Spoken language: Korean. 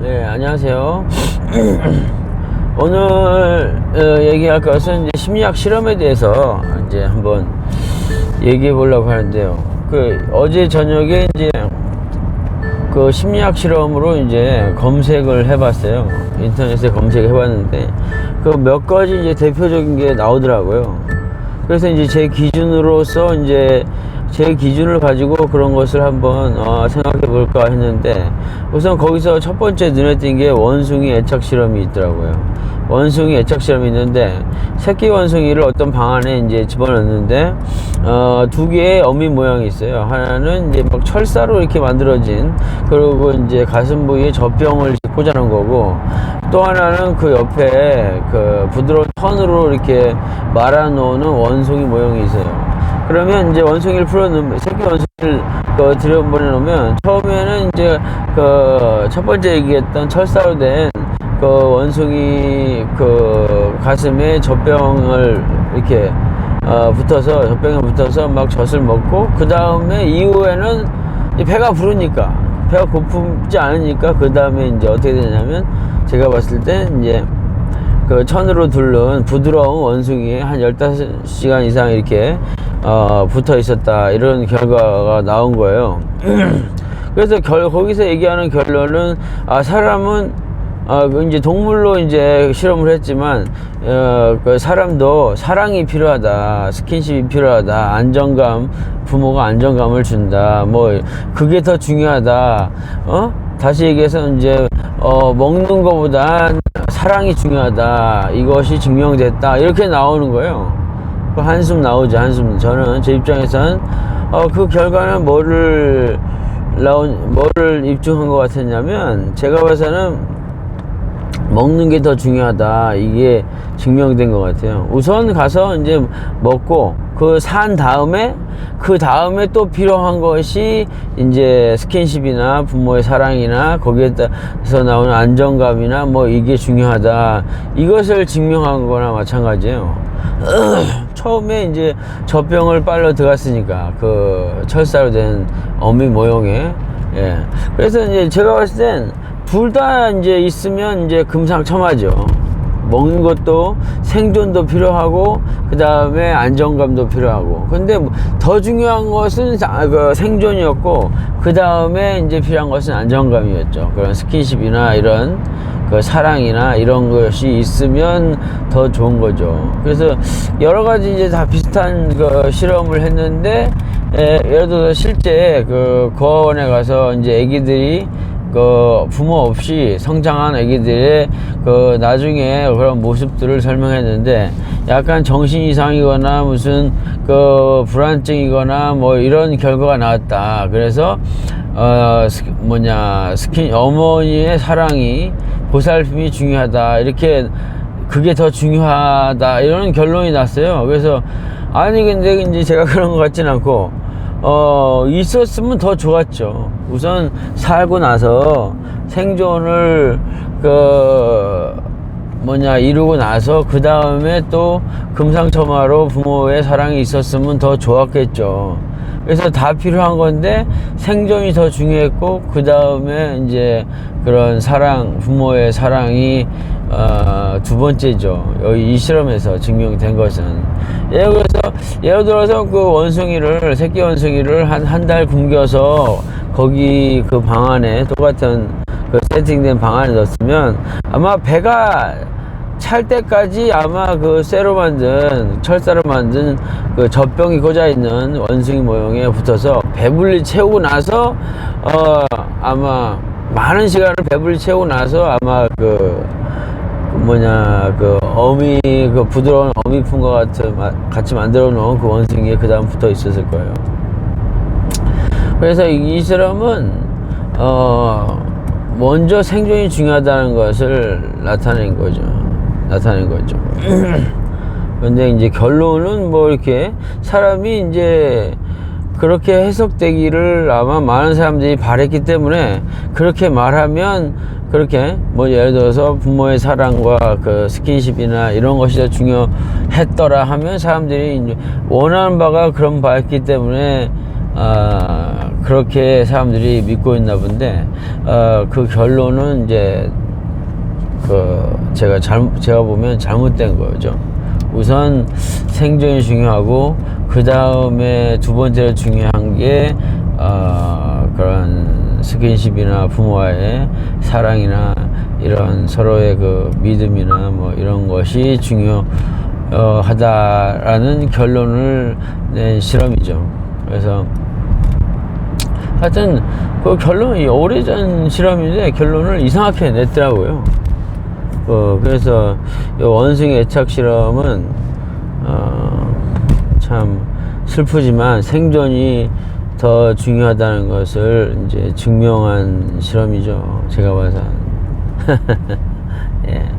네, 안녕하세요. 오늘 어, 얘기할 것은 이제 심리학 실험에 대해서 이제 한번 얘기해 보려고 하는데요. 그 어제 저녁에 이제 그 심리학 실험으로 이제 검색을 해봤어요. 인터넷에 검색해 봤는데 그 몇 가지 이제 대표적인 게 나오더라고요. 그래서 이제 제 기준으로서 이제 제 기준을 가지고 그런 것을 한번 어, 생각해 볼까 했는데 우선 거기서 첫 번째 눈에 띈 게 원숭이 애착 실험이 있더라고요. 원숭이 애착 실험이 있는데 새끼 원숭이를 어떤 방 안에 이제 집어넣는데 어, 두 개의 어미 모양이 있어요. 하나는 이제 막 철사로 이렇게 만들어진 그리고 이제 가슴 부위에 젖병을 꽂아놓은 거고 또 하나는 그 옆에 그 부드러운 천으로 이렇게 말아놓는 원숭이 모형이 있어요. 그러면 이제 원숭이를 풀어놓으면 새끼 원숭이를 그 들여보내 놓으면 처음에는 이제 그 첫 번째 얘기했던 철사로 된 그 원숭이 그 가슴에 젖병을 이렇게 어 붙어서 젖병에 붙어서 막 젖을 먹고 그 다음에 이후에는 이 배가 부르니까 배가 고프지 않으니까 그 다음에 이제 어떻게 되냐면 제가 봤을 때 이제 그 천으로 둘른 부드러운 원숭이에 한 15시간 이상 이렇게 어, 붙어 있었다 이런 결과가 나온 거예요. 그래서 결, 거기서 얘기하는 결론은 아 사람은 어, 그 이제 동물로 이제 실험을 했지만 어, 그 사람도 사랑이 필요하다, 스킨십이 필요하다, 안정감, 부모가 안정감을 준다, 뭐 그게 더 중요하다. 어? 다시 얘기해서 이제 어, 먹는 것보다 사랑이 중요하다. 이것이 증명됐다. 이렇게 나오는 거예요. 그 한숨 나오죠, 한숨. 저는 제 입장에서는 어, 그 결과는 뭐를 나온 뭐를 입증한 것 같았냐면 제가 봐서는 먹는 게 더 중요하다. 이게 증명된 것 같아요. 우선 가서 이제 먹고 그 산 다음에 그 다음에 또 필요한 것이 이제 스킨십이나 부모의 사랑이나 거기에서 나오는 안정감이나 뭐 이게 중요하다. 이것을 증명한 거나 마찬가지예요. 처음에 이제 젖병을 빨러 들어갔으니까 그 철사로 된 어미 모형에 예. 그래서 이제 제가 봤을 땐 둘 다 이제 있으면 이제 금상첨화죠. 먹는 것도 생존도 필요하고 그 다음에 안정감도 필요하고. 근데 뭐더 중요한 것은 자- 그 생존이었고 그 다음에 이제 필요한 것은 안정감이었죠. 그런 스킨십이나 이런 그 사랑이나 이런 것이 있으면 더 좋은 거죠. 그래서 여러 가지 이제 다 비슷한 그 실험을 했는데 에, 예를 들어서 실제 그 고아원에 가서 이제 애기들이 그 부모 없이 성장한 아기들의 그 나중에 그런 모습들을 설명했는데 약간 정신 이상이거나 무슨 그 불안증이거나 뭐 이런 결과가 나왔다. 그래서 어 스- 뭐냐 스킨 어머니의 사랑이 보살핌이 중요하다. 이렇게 그게 더 중요하다. 이런 결론이 났어요. 그래서 아니 근데 이제 제가 그런 것 같진 않고 어, 있었으면 더 좋았죠. 우선 살고 나서 생존을, 그, 뭐냐, 이루고 나서 그 다음에 또 금상첨화로 부모의 사랑이 있었으면 더 좋았겠죠. 그래서 다 필요한 건데 생존이 더 중요했고 그 다음에 이제 그런 사랑 부모의 사랑이 어, 두 번째죠. 여기 이 실험에서 증명된 것은 예를 들어서 예를 들어서 그 원숭이를 새끼 원숭이를 한 한 달 굶겨서 거기 그 방 안에 똑같은 그 세팅된 방 안에 넣었으면 아마 배가 찰 때까지 아마 그 쇠로 만든 철사로 만든 그 젖병이 꽂아 있는 원숭이 모형에 붙어서 배불리 채우고 나서 어 아마 많은 시간을 배불리 채우고 나서 아마 그, 그 뭐냐 그 어미 그 부드러운 어미 품과 같은 마- 같이 만들어 놓은 그 원숭이에 그 다음 붙어 있었을 거예요. 그래서 이 실험은 어 먼저 생존이 중요하다는 것을 나타낸 거죠. 나타낸 거죠. 근데 이제 결론은 뭐 이렇게 사람이 이제 그렇게 해석되기를 아마 많은 사람들이 바랬기 때문에 그렇게 말하면 그렇게 뭐 예를 들어서 부모의 사랑과 그 스킨십이나 이런 것이 더 중요했더라 하면 사람들이 이제 원하는 바가 그런 바였기 때문에 아 그렇게 사람들이 믿고 있나 본데 어, 그 결론은 이제 그 제가 잘 제가 보면 잘못된 거죠. 우선 생존이 중요하고 그 다음에 두 번째로 중요한 게 어, 그런 스킨십이나 부모와의 사랑이나 이런 서로의 그 믿음이나 뭐 이런 것이 중요하다라는 결론을 낸 실험이죠. 그래서 하여튼 그 결론이 오래전 실험인데 결론을 이상하게 냈더라고요. 어, 그래서 이 원숭이 애착 실험은 어, 참 슬프지만 생존이 더 중요하다는 것을 이제 증명한 실험이죠. 제가 봐서. 예.